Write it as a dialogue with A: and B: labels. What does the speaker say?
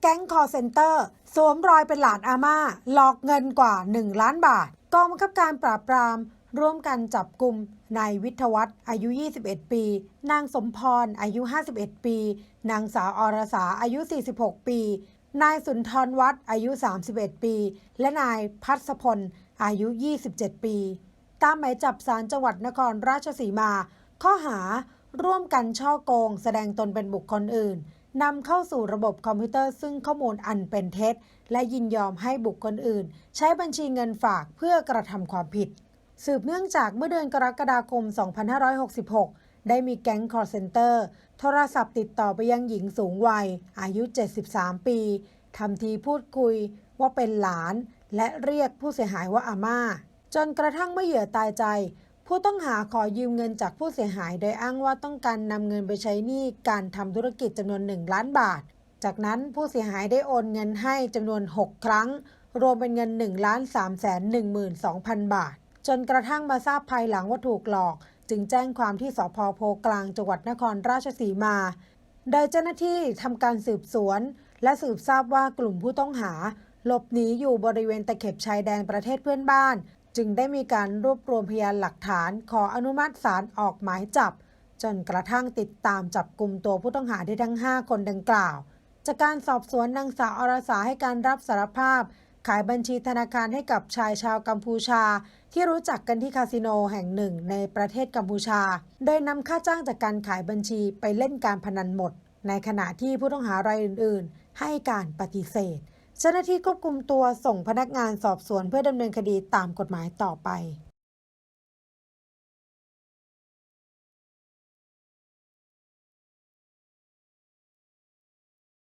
A: แก๊งคอร์เซนเตอร์สวมรอยเป็นหลานอาม่าหลอกเงินกว่า 1 ล้านบาท กองบังคับการปราบปราม ร่วมกันจับกลุ่มนายวิทวัฒน์อายุ 21 ปี นางสมพร อายุ 51 ปี นางสาวอรสาอายุ 46 ปี นายสุนทรวัฒน์อายุ 31 ปี และนายพัศพล อายุ 27 ปี ตามหมายจับศาลจังหวัดนครราชสีมา ข้อหาร่วมกันช่อโกง แสดงตนเป็นบุคคลอื่น นำเข้าสู่ระบบคอมพิวเตอร์ซึ่งข้อมูลอันเป็นเท็จ และยินยอมให้บุคคลอื่น ใช้บัญชีเงินฝากเพื่อกระทำความผิด สืบเนื่องจากเมื่อเดือนกรกฎาคม 2566 ได้มีแก๊งคอร์เซนเตอร์ โทรศัพท์ติดต่อไปยังหญิงสูงวัย อายุ 73 ปีทำทีพูดคุยว่าเป็นหลาน และเรียกผู้เสียหายว่าอาม่า จนกระทั่งเมื่อเหยื่อตายใจ ผู้ต้องหาขอยืมเงินจากผู้เสียหายโดยอ้างว่าต้องการนำเงินไปใช้หนี้การทำธุรกิจจำนวน 1 ล้านบาท จากนั้นผู้เสียหายได้โอนเงินให้จำนวน 6 ครั้ง รวมเป็นเงิน1ล้าน3แสน12,000 บาท จนกระทั่งมาทราบภายหลังว่าถูกหลอก จึงแจ้งความที่สพโพกลางจังหวัดนครราชสีมา โดยเจ้าหน้าที่ทำการสืบสวน และสืบทราบว่ากลุ่มผู้ต้องหาหลบหนีอยู่บริเวณตะเข็บชายแดนประเทศเพื่อนบ้าน จึงได้มีการรวบรวมพยานหลักฐาน ขออนุมัติศาลออกหมายจับ จนกระทั่งติดตามจับกลุ่มตัวผู้ต้องหาได้ทั้ง 5 คนดังกล่าว จากการสอบสวนนางสาวอรสาให้การรับสารภาพ ขายบัญชีธนาคารให้กับชายชาวกัมพูชา ที่รู้จักกันที่คาสิโนแห่งหนึ่งในประเทศกัมพูชา โดยนำค่าจ้างจากการขายบัญชีไปเล่นการพนันหมด ในขณะที่ผู้ต้องหารายอื่น ๆ ให้การปฏิเสธ เจ้าหน้าที่ควบคุมตัวส่งพนักงานสอบสวนเพื่อดำเนินคดีตามกฎหมายต่อไป